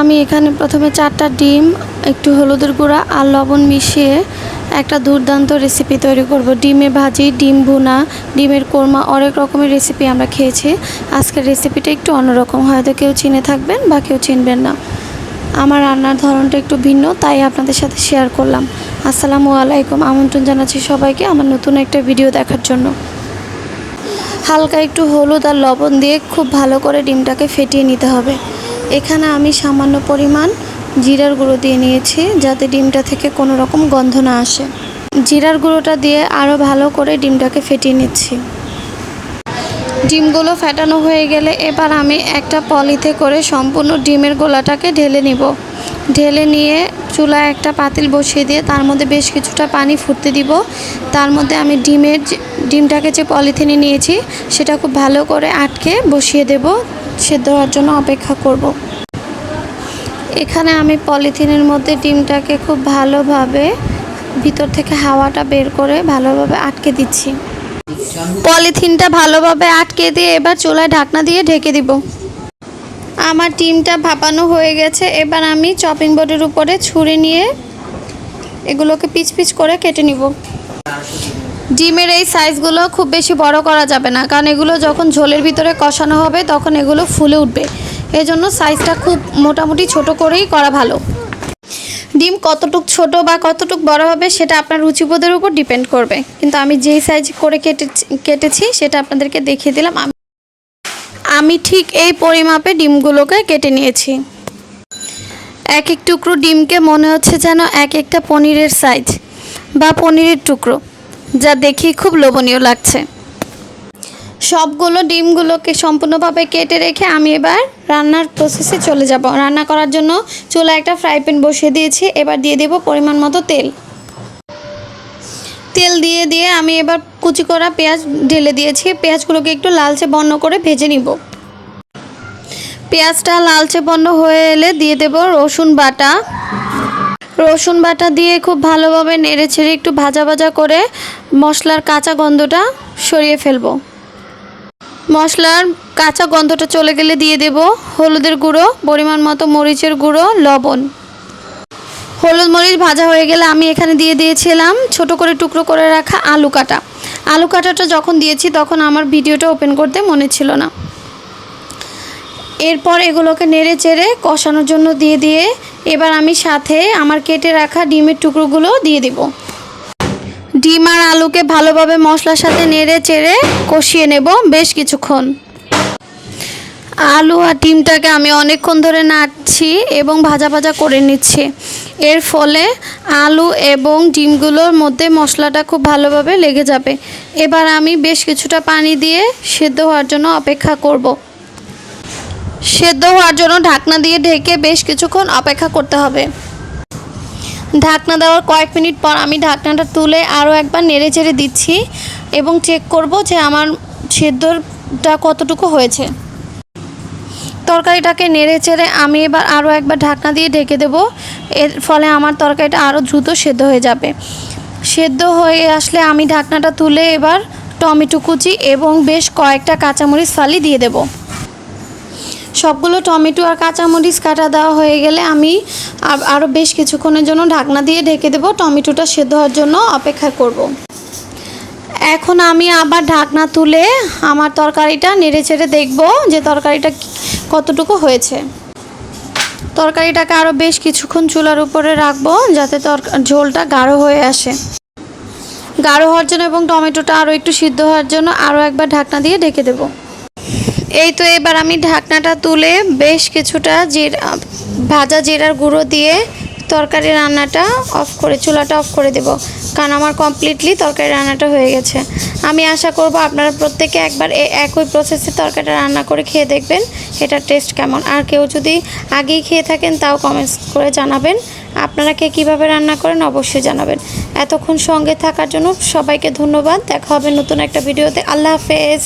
আমি এখানে প্রথমে চারটা ডিম, একটু হলুদের গুঁড়া আর লবণ মিশিয়ে একটা দুর্দান্ত রেসিপি তৈরি করব। ডিমে ভাজি, ডিম ভুনা, ডিমের কোরমা, অনেক রকমের রেসিপি আমরা খেয়েছি। আজকের রেসিপিটা একটু অন্যরকম, হয়তো কেউ চিনে থাকবেন বা কেউ চিনবেন না। আমার রান্নার ধরনটা একটু ভিন্ন, তাই আপনাদের সাথে শেয়ার করলাম। আসসালামু আলাইকুম, আমন্ত্রণ জানাচ্ছি সবাইকে আমার নতুন একটা ভিডিও দেখার জন্য। হালকা একটু হলুদ আর লবণ দিয়ে খুব ভালো করে ডিমটাকে ফেটিয়ে নিতে হবে। এখানে আমি সামান্য পরিমাণ জিরার গুঁড়ো দিয়ে নিয়েছি, যাতে ডিমটা থেকে কোনো রকম গন্ধ না আসে। জিরার গুঁড়োটা দিয়ে আরও ভালো করে ডিমটাকে ফেটিয়ে নিচ্ছি। ডিমগুলো ফেটানো হয়ে গেলে এবার আমি একটা পলিতে করে সম্পূর্ণ ডিমের গোলাটাকে ঢেলে নিব। ঢেলে নিয়ে চুলায় একটা পাতিল বসিয়ে দিয়ে তার মধ্যে বেশ কিছুটা পানি ফুটতে দিব। তার মধ্যে আমি ডিমের ডিমটাকে যে পলিথিনে নিয়েছি, সেটা খুব ভালো করে আটকে বসিয়ে দেব। সেদ্ধ হওয়ার জন্য অপেক্ষা করব। এখানে আমি পলিথিনের মধ্যে ডিমটাকে খুব ভালোভাবে ভিতর থেকে হাওয়াটা বের করে ভালোভাবে আটকে দিচ্ছি। পলিথিনটা ভালোভাবে আটকে দিয়ে এবার চুলায় ঢাকনা দিয়ে ঢেকে দিব। আমার ডিমটা ভাপানো হয়ে গেছে, এবার আমি চপিং বোর্ডের উপরে ছুরি নিয়ে এগুলোকে পিচ পিচ করে কেটে নিব। ডিমের এই সাইজগুলো খুব বেশি বড় করা যাবে না, কারণ এগুলো যখন ঝোলের ভিতরে কষানো হবে তখন এগুলো ফুলে উঠবে। এজন্য সাইজটা খুব মোটামুটি ছোট করেই করা ভালো। ডিম কতটুক ছোট বা কতটুক বড় হবে সেটা আপনার রুচিবোধের উপর ডিপেন্ড করবে। কিন্তু আমি যেই সাইজ করে কেটে কেটেছি সেটা আপনাদেরকে দেখিয়ে দিলাম। আমি আমি ঠিক এই পরিমাপে ডিমগুলোকে কেটে নিয়েছি। এক এক টুকরো ডিমকে মনে হচ্ছে যেন এক একটা পনিরের সাইজ বা পনিরের টুকরো। যা দেখি খুব লোভনীয় লাগছে। সবগুলো ডিমগুলোকে সম্পূর্ণভাবে কেটে রেখে আমি এবার রান্নার প্রসেসে চলে যাব। রান্না করার জন্য চুলা একটা ফ্রাই প্যান বসিয়ে দিয়েছি। এবার দিয়ে দেব পরিমাণ মতো তেল। তেল দিয়ে দিয়ে আমি এবার কুচি করা পেঁয়াজ ঢেলে দিয়েছি। পেঁয়াজগুলোকে একটু লালচে বর্ণ করে ভেজে নিব। পেঁয়াজটা লালচে বর্ণ হয়ে এলে দিয়ে দেব রসুন বাটা। রসুন বাটা দিয়ে খুব ভালোভাবে নেড়ে ছেড়ে একটু ভাজা ভাজা করে মশলার কাঁচা গন্ধটা সরিয়ে ফেলব। মশলার কাঁচা গন্ধটা চলে গেলে দিয়ে দেব হলুদের গুঁড়ো, পরিমাণ মতো মরিচের গুঁড়ো, লবণ। হলুদ মরিচ ভাজা হয়ে গেলে আমি এখানে দিয়ে দিয়েছিলাম ছোট করে টুকরো করে রাখা আলু কাটা। আলু কাটাটা যখন দিয়েছি তখন আমার ভিডিওটা ওপেন করতে মনে ছিল না। এরপর এগুলোকে নেড়ে চেড়ে কষানোর জন্য দিয়ে দিয়ে এবার আমি সাথে আমার কেটে রাখা ডিমের টুকরোগুলো দিয়ে দিব। ডিম আর আলুকে ভালোভাবে মশলার সাথে নেড়ে চেড়ে কষিয়ে নেব বেশ কিছুক্ষণ। আলু আর ডিমটাকে আমি অনেকক্ষণ ধরে নাড়ছি এবং ভাজা ভাজা করে নিচ্ছি। এর ফলে আলু এবং ডিমগুলোর মধ্যে মশলাটা খুব ভালোভাবে লেগে যাবে। এবার আমি বেশ কিছুটা পানি দিয়ে সেদ্ধ হওয়ার জন্য অপেক্ষা করব। সেদ্ধ হওয়ার জন্য ঢাকনা দিয়ে ঢেকে বেশ কিছুক্ষণ অপেক্ষা করতে হবে। ঢাকনা দেওয়ার কয়েক মিনিট পর আমি ঢাকনাটা তুলে আরও একবার নেড়ে চেড়ে দিচ্ছি এবং চেক করব যে আমার সেদ্ধটা কতটুকু হয়েছে। তরকারিটাকে নেড়ে চেড়ে আমি এবার আরও একবার ঢাকনা দিয়ে ঢেকে দেবো। এর ফলে আমার তরকারিটা আরও দ্রুত সেদ্ধ হয়ে যাবে। সেদ্ধ হয়ে আসলে আমি ঢাকনাটা তুলে এবার টমেটো কুচি এবং বেশ কয়েকটা কাঁচামরিচ ফালি দিয়ে দেবো। সবগুলো টমেটো আর কাঁচামরিচ কাটা দেওয়া হয়ে গেলে আমি আরও বেশ কিছুক্ষণের জন্য ঢাকনা দিয়ে ঢেকে দেবো। টমেটোটা সেদ্ধ হওয়ার জন্য অপেক্ষা করব। এখন আমি আবার ঢাকনা তুলে আমার তরকারিটা নেড়ে চেড়ে দেখব যে তরকারিটা কতটুকু হয়েছে। তরকারিটাকে আরও বেশ কিছুক্ষণ চুলার উপরে রাখব যাতে তরকা ঝোলটা গাঢ় হয়ে আসে। গাঢ় হওয়ার জন্য এবং টমেটোটা আরও একটু সিদ্ধ হওয়ার জন্য আরও একবার ঢাকনা দিয়ে ঢেকে দেবো। এই তো এবার আমি ঢাকনাটা তুলে বেশ কিছুটা জিরা, ভাজা জিরার গুঁড়ো দিয়ে তরকারি রান্নাটা অফ করে, চুলাটা অফ করে দেব। কারণ আমার কমপ্লিটলি তরকারি রান্নাটা হয়ে গেছে। আমি আশা করব আপনারা প্রত্যেকে একবার একই প্রসেসে তরকারিটা রান্না করে খেয়ে দেখবেন, এটার টেস্ট কেমন। আর কেউ যদি আগেই খেয়ে থাকেন, তাও কমেন্টস করে জানাবেন। আপনারা কে কীভাবে রান্না করেন অবশ্যই জানাবেন। এতক্ষণ সঙ্গে থাকার জন্য সবাইকে ধন্যবাদ। দেখা হবে নতুন একটা ভিডিওতে। আল্লাহ হাফেজ।